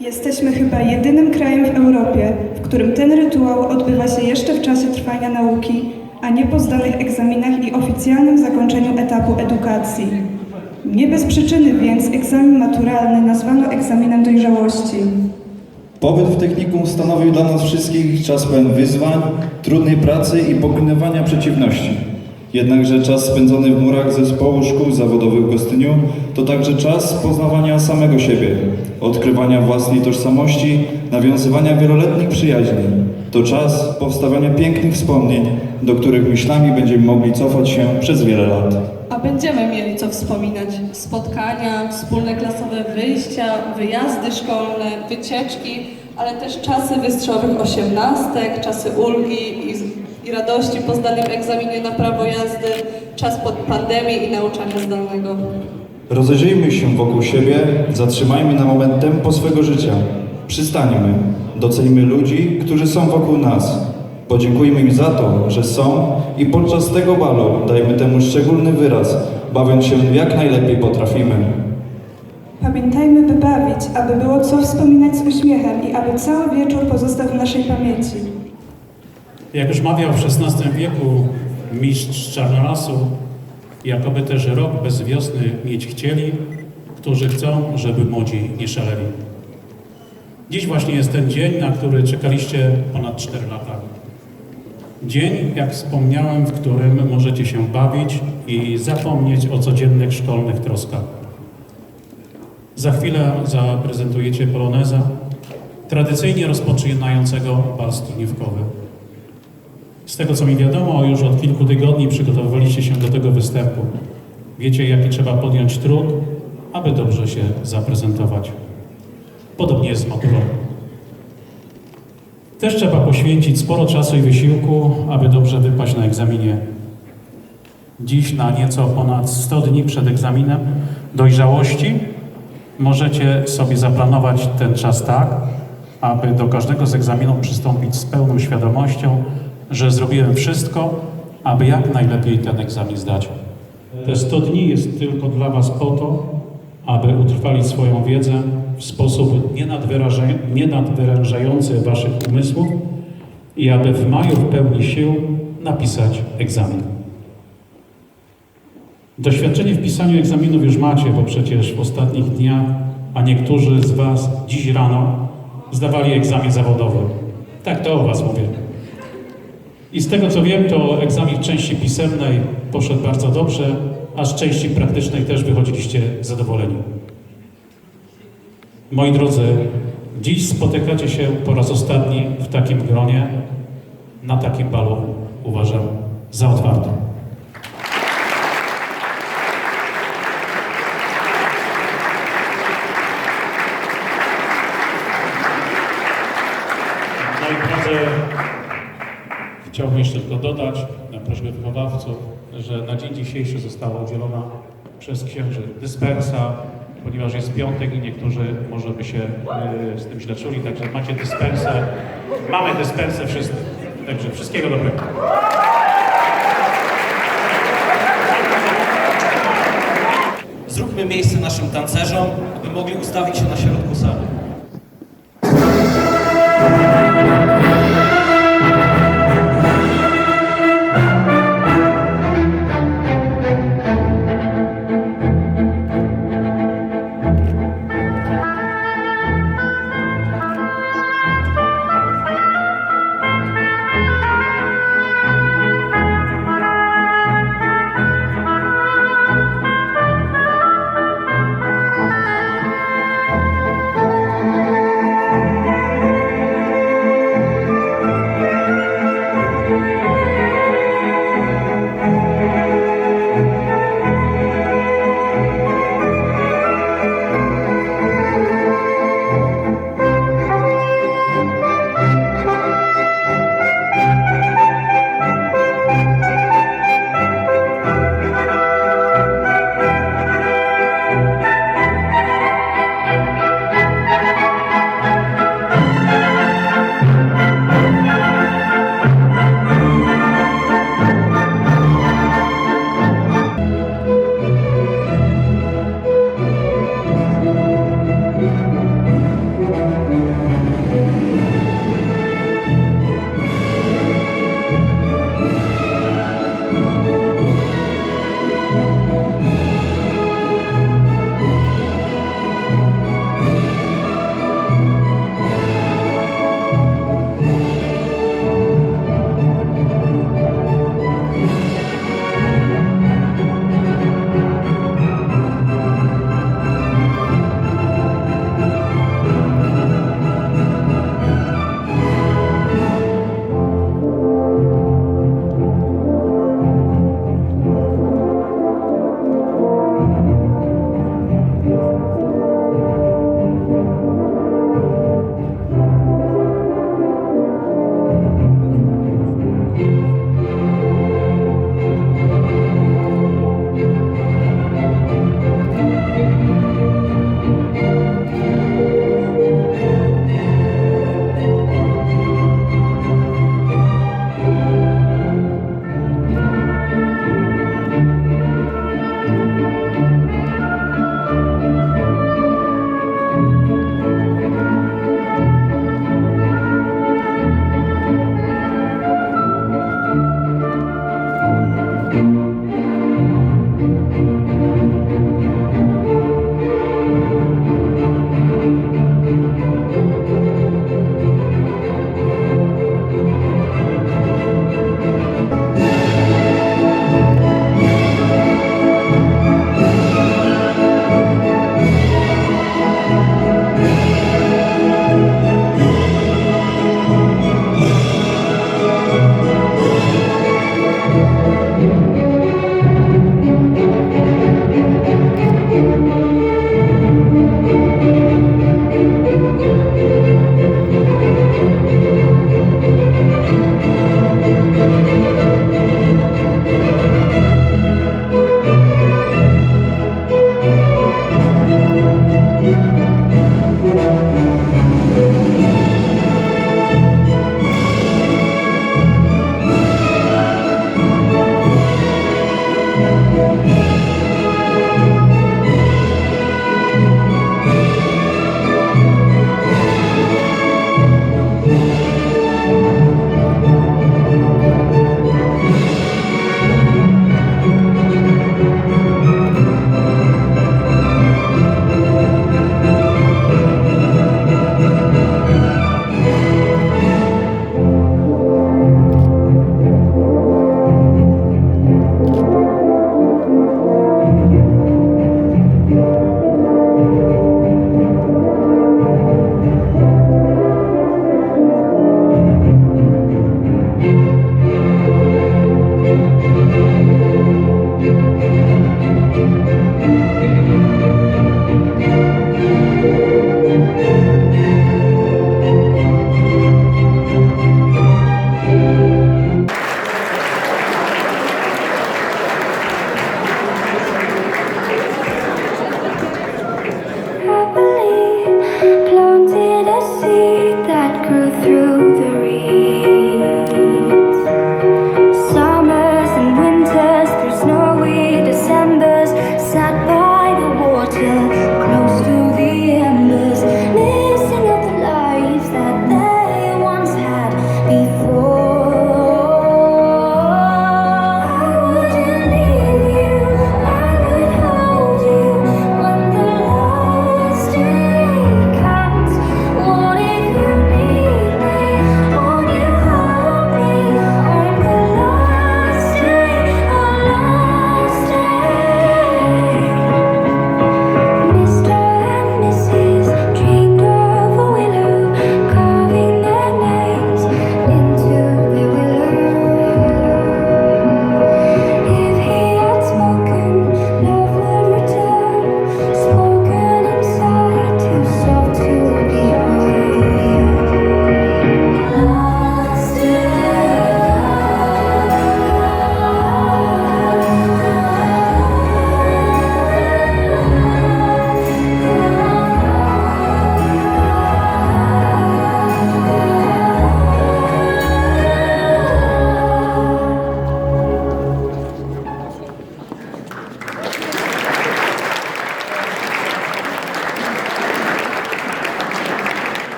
Jesteśmy chyba jedynym krajem w Europie, w którym ten rytuał odbywa się jeszcze w czasie trwania nauki, a nie po zdanych egzaminach i oficjalnym zakończeniu etapu edukacji. Nie bez przyczyny więc egzamin maturalny nazwano egzaminem dojrzałości. Pobyt w technikum stanowił dla nas wszystkich czas pełen wyzwań, trudnej pracy i pokonywania przeciwności. Jednakże czas spędzony w murach zespołu szkół zawodowych w Gostyniu to także czas poznawania samego siebie, odkrywania własnej tożsamości, nawiązywania wieloletnich przyjaźni. To czas powstawania pięknych wspomnień, do których myślami będziemy mogli cofać się przez wiele lat. A będziemy mieli co wspominać. Spotkania, wspólne klasowe wyjścia, wyjazdy szkolne, wycieczki, ale też czasy wystrzałowych osiemnastek, czasy ulgi i, i radości po zdanym egzaminie na prawo jazdy, czas pod pandemii i nauczania zdalnego. Rozejrzyjmy się wokół siebie, zatrzymajmy na moment tempo swego życia. Przystańmy, doceńmy ludzi, którzy są wokół nas. Podziękujmy im za to, że są i podczas tego balu dajmy temu szczególny wyraz, bawiąc się jak najlepiej potrafimy. Pamiętajmy, by bawić, aby było co wspominać z uśmiechem i aby cały wieczór pozostał w naszej pamięci. Jak już mawiał w XVI wieku mistrz Czarnolasu, jakoby też rok bez wiosny mieć chcieli, którzy chcą, żeby młodzi nie szaleli. Dziś właśnie jest ten dzień, na który czekaliście ponad 4 lata. Dzień, jak wspomniałem, w którym możecie się bawić i zapomnieć o codziennych szkolnych troskach. Za chwilę zaprezentujecie poloneza, tradycyjnie rozpoczynającego bal studniówkowy. Z tego co mi wiadomo, już od kilku tygodni przygotowywaliście się do tego występu. Wiecie, jaki trzeba podjąć trud, aby dobrze się zaprezentować. Podobnie jest z maturą. Też trzeba poświęcić sporo czasu i wysiłku, aby dobrze wypaść na egzaminie. Dziś, na nieco ponad 100 dni przed egzaminem dojrzałości, możecie sobie zaplanować ten czas tak, aby do każdego z egzaminów przystąpić z pełną świadomością, że zrobiłem wszystko, aby jak najlepiej ten egzamin zdać. Te 100 dni jest tylko dla Was po to, aby utrwalić swoją wiedzę w sposób nienadwyrężający Waszych umysłów i aby w maju w pełni sił napisać egzamin. Doświadczenie w pisaniu egzaminów już macie, bo przecież w ostatnich dniach, a niektórzy z Was dziś rano zdawali egzamin zawodowy. Tak, to o Was mówię. I z tego co wiem, to egzamin części pisemnej poszedł bardzo dobrze, a z części praktycznej też wychodziliście zadowoleni. Moi drodzy, dziś spotykacie się po raz ostatni w takim gronie, na takim balu uważam za otwartym. Moi chciałbym jeszcze tylko dodać na prośbę wychowawców, że na dzień dzisiejszy została udzielona przez księży dyspensa, ponieważ jest piątek i niektórzy może by się y, z tym źle czuli, także macie dyspensę. Mamy dyspensę wszyscy. Także wszystkiego dobrego. Zróbmy miejsce naszym tancerzom, aby mogli ustawić się na środku sali.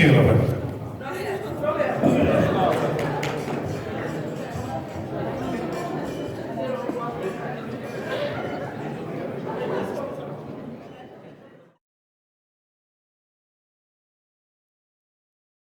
Wszystkiego dobrego.